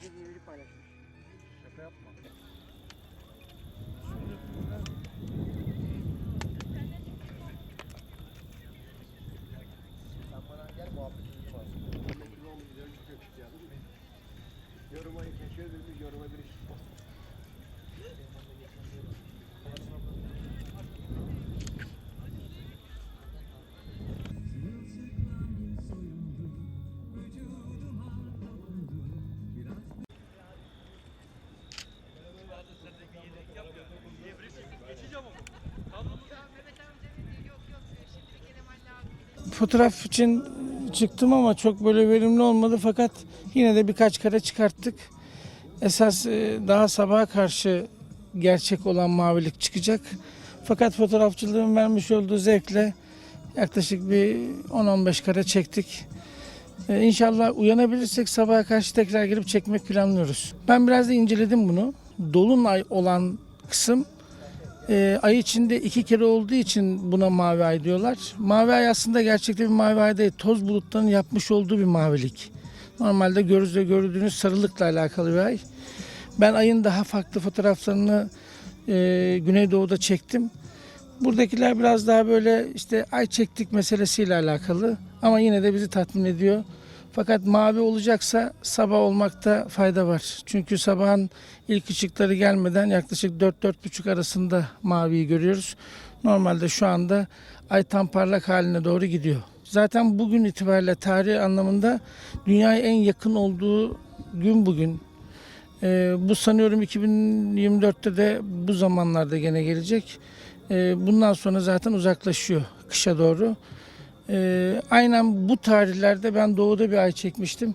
diye biri paylaşmış. Şaka yapma. Fotoğraf için çıktım ama çok böyle verimli olmadı fakat yine de birkaç kare çıkarttık. Esas e, daha sabaha karşı gerçek olan mavilik çıkacak. Fakat fotoğrafçılığın vermiş olduğu zevkle yaklaşık bir 10-15 kare çektik. Ee, İnşallah uyanabilirsek sabaha karşı tekrar girip çekmek planlıyoruz. Ben biraz da inceledim bunu. Dolunay olan kısım e, ay içinde iki kere olduğu için buna mavi ay diyorlar. Mavi ay aslında gerçekte bir mavi ay değil. Toz bulutların yapmış olduğu bir mavilik. Normalde gözle gördüğünüz sarılıkla alakalı bir ay. Ben ayın daha farklı fotoğraflarını e, Güneydoğu'da çektim. Buradakiler biraz daha böyle işte ay çektik meselesiyle alakalı ama yine de bizi tatmin ediyor. Fakat mavi olacaksa sabah olmakta fayda var. Çünkü sabahın ilk ışıkları gelmeden yaklaşık 4-4.30 arasında maviyi görüyoruz. Normalde şu anda ay tam parlak haline doğru gidiyor. Zaten bugün itibariyle tarih anlamında dünyaya en yakın olduğu gün bugün. Ee, bu sanıyorum 2024'te de bu zamanlarda gene gelecek. Ee, bundan sonra zaten uzaklaşıyor kışa doğru. Ee, aynen bu tarihlerde ben doğuda bir ay çekmiştim.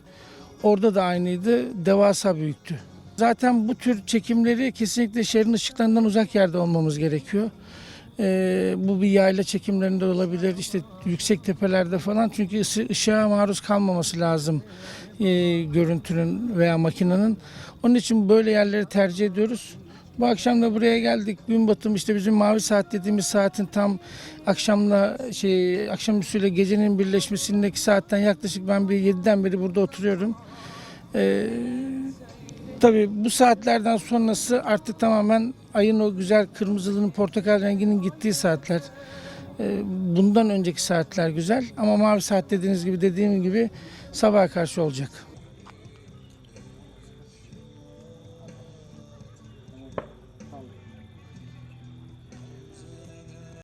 Orada da aynıydı. Devasa büyüktü. Zaten bu tür çekimleri kesinlikle şehrin ışıklarından uzak yerde olmamız gerekiyor. Ee, bu bir yayla çekimlerinde olabilir, işte yüksek tepelerde falan. Çünkü ısı, ışığa maruz kalmaması lazım e, görüntünün veya makinenin. Onun için böyle yerleri tercih ediyoruz. Bu akşam da buraya geldik. Gün batımı işte bizim mavi saat dediğimiz saatin tam akşamla şey akşamüstüyle gecenin birleşmesindeki saatten yaklaşık ben bir 7'den beri burada oturuyorum. Ee, tabii bu saatlerden sonrası artık tamamen ayın o güzel kırmızılığının portakal renginin gittiği saatler. Ee, bundan önceki saatler güzel ama mavi saat dediğiniz gibi dediğim gibi sabaha karşı olacak.